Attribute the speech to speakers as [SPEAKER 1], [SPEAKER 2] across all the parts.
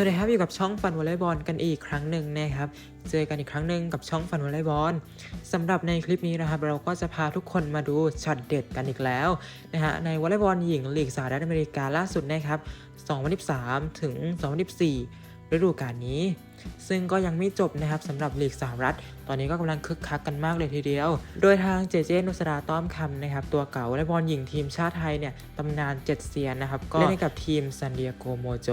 [SPEAKER 1] วัสดีครับอยู่กับช่องฟันวอลเลย์บอลกันอีกครั้งหนึ่งนะครับ เจอกันอีกครั้งหนึ่งกับช่องฟันวอลเลย์บอลสำหรับในคลิปนี้นะครับ เราก็จะพาทุกคนมาดูช็อตเด็ดกันอีกแล้วนะฮะในวอลเลย์บอลหญิงลีกสหรัฐอเมริกาล่าสุดนะครับ 2013ถึง 2014ฤดูกาลนี้ ซึ่งก็ยังไม่จบนะครับสำหรับลีกสหรัฐ ตอนนี้ก็กำลังคึกคักกันมากเลยทีเดียว โดยทางเจเจนุสราต้อมคำนะครับตัวเก่าวอลเลย์บอลหญิงทีมชาติไทยเนี่ยตำนานเจ็ดเซียนนะครับก็เล่นให้กับทีมซันเดียโกโมโจ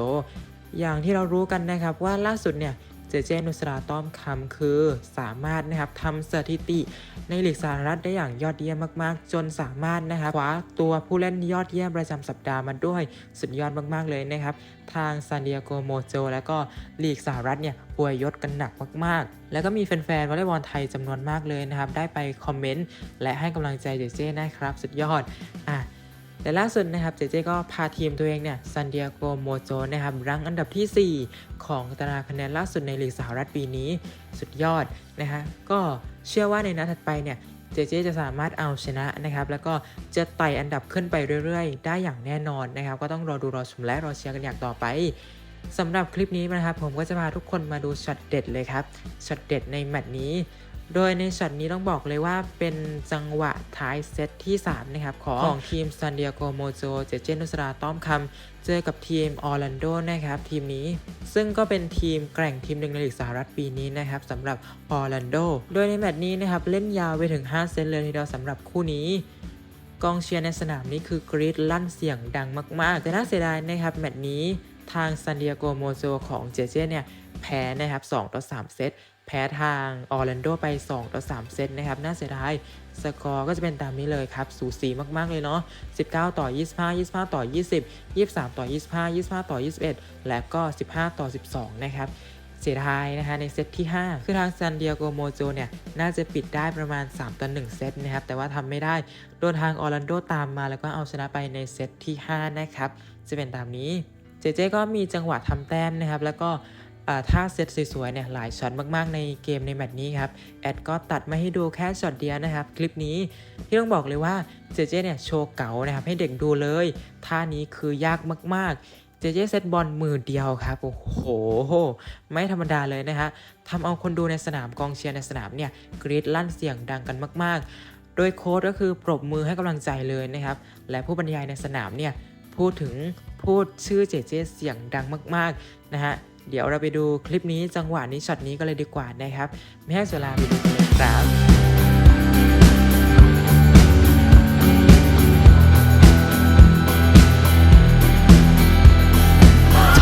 [SPEAKER 1] อย่างที่เรารู้กันนะครับว่าล่าสุดเนี่ยเจเจนุสราต้อมคำคือสามารถนะครับทำสถิติในลีกสหรัฐได้อย่างยอดเยี่ยมมากๆ จนสามารถนะครับคว้าตัวผู้เล่นยอดเยี่ยมประจำสัปดาห์มาด้วยสุดยอดมากๆเลยนะครับ ทางซานดิเอโกโมโจแล้วก็ลีกสหรัฐเนี่ยอวยยศกันหนักมากๆ แล้วก็มีแฟนๆวอลเลย์บอลไทยจำนวนมากเลยนะครับ ได้ไปคอมเมนต์และให้กำลังใจเจเจนะครับ สุดยอดอะ แต่ล่าสุดนะครับเจเจก็พาทีมตัวเองเนี่ยซันเดียโกโมโจนะครับรั้งอันดับทีสี่ 4 ของตารางคะแนนล่าสุดในลีกสหรัฐปีนี้สุดยอดนะฮะก็เชื่อว่าในนัดถัดไปเนี่ยเจเจจะสามารถเอาชนะนะครับแล้วก็จะไต่อันดับขึ้นไปเรื่อยๆ ได้อย่างแน่นอนนะครับก็ต้องรอดูรอชมและรอเชียร์กันอย่างต่อไป สำหรับคลิปนี้นะครับผมก็จะพาทุกคนมาดูช็อตเด็ดเลยครับช็อตเด็ดในแมตช์นี้ โดยในช็อตนี้ต้องบอกเลยว่าเป็นจังหวะท้ายเซตที่ 3 นะครับ ของของทีมซันเดียโกโมโจเจเจนุสราต้อมคำเจอกับทีมออร์แลนโดนะครับ ทีมนี้ซึ่งก็เป็นทีมแกร่งทีมหนึ่งในลีกสหรัฐปีนี้นะครับสำหรับออร์แลนโดโดยในแมตช์นี้นะครับเล่นยาวไปถึง 5 เซตเลยทีเดียวสำหรับคู่นี้กองเชียร์ในสนามนี้คือกรีดลั่นเสียงดังมากๆ แต่น่าเสียดายนะครับแมตช์นี้ ทางซันเดียโกโมโจของเจเจเนี่ยแพ้นะครับ2ต่อ 3 เซต แพ้ทางออร์แลนโดไป 2 ต่อ 3 เซตนะครับ น่าเสียดาย สกอร์ก็จะเป็นตามนี้เลยครับ สูสีมาก ๆ เลยเนาะ 19 ต่อ 25 25 ต่อ 20 23 ต่อ 25 25 ต่อ 21 และก็ 15 ต่อ 12 นะครับเสียดายนะคะในเซตที่ 5 คือทางซันเดียโกโมโจเนี่ย น่าจะปิดได้ประมาณ 3ต่อ1เซตนะครับ แต่ว่าทำไม่ได้ โดนทางออร์แลนโดตามมาแล้วก็เอาชนะไปในเซตที่ 5 นะครับ จะเป็นตามนี้ เจเจก็มีจังหวะทำแต้มนะครับ แล้วก็อ่าถ้าเซตสวยๆเนี่ยหลายช็อตมากๆในเกมในแมตช์นี้ครับ แอดก็ตัดมาให้ดูแค่ช็อตเดียวนะครับ คลิปนี้ที่ต้องบอกเลยว่าเจเจเนี่ยโชว์เก๋านะครับ ให้เด็กดูเลย ท่านี้คือยากมากๆ เจเจเซตบอลมือเดียวครับ โอ้โห ไม่ธรรมดาเลยนะฮะทำเอาคนดูในสนามกองเชียร์ในสนามเนี่ยกรีดลั่นเสียงดังกันมาก ๆ โดยโค้ดก็คือปรบมือให้กำลังใจเลยนะครับ และผู้บรรยายในสนามเนี่ยพูดถึง พูดชื่อเจเจเสียงดังมากๆนะฮะ เดี๋ยวเราไปดูคลิปนี้จังหวะนี้ช็อตนี้กันเลยดีกว่านะครับไม่ให้เสียเวลาไปดูกันเลยครับ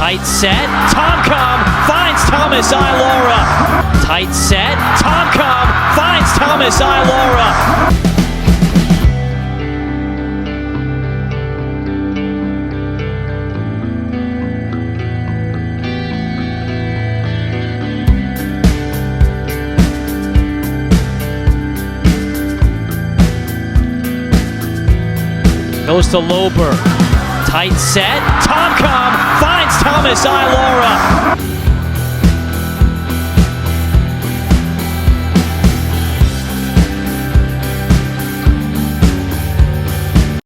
[SPEAKER 2] Tight set. Tomcom finds Thomas Ilora. Tight set. Tomcom finds Thomas Ilora. Goes to Lober. Tight set. Tomcom finds Thomas Ilora.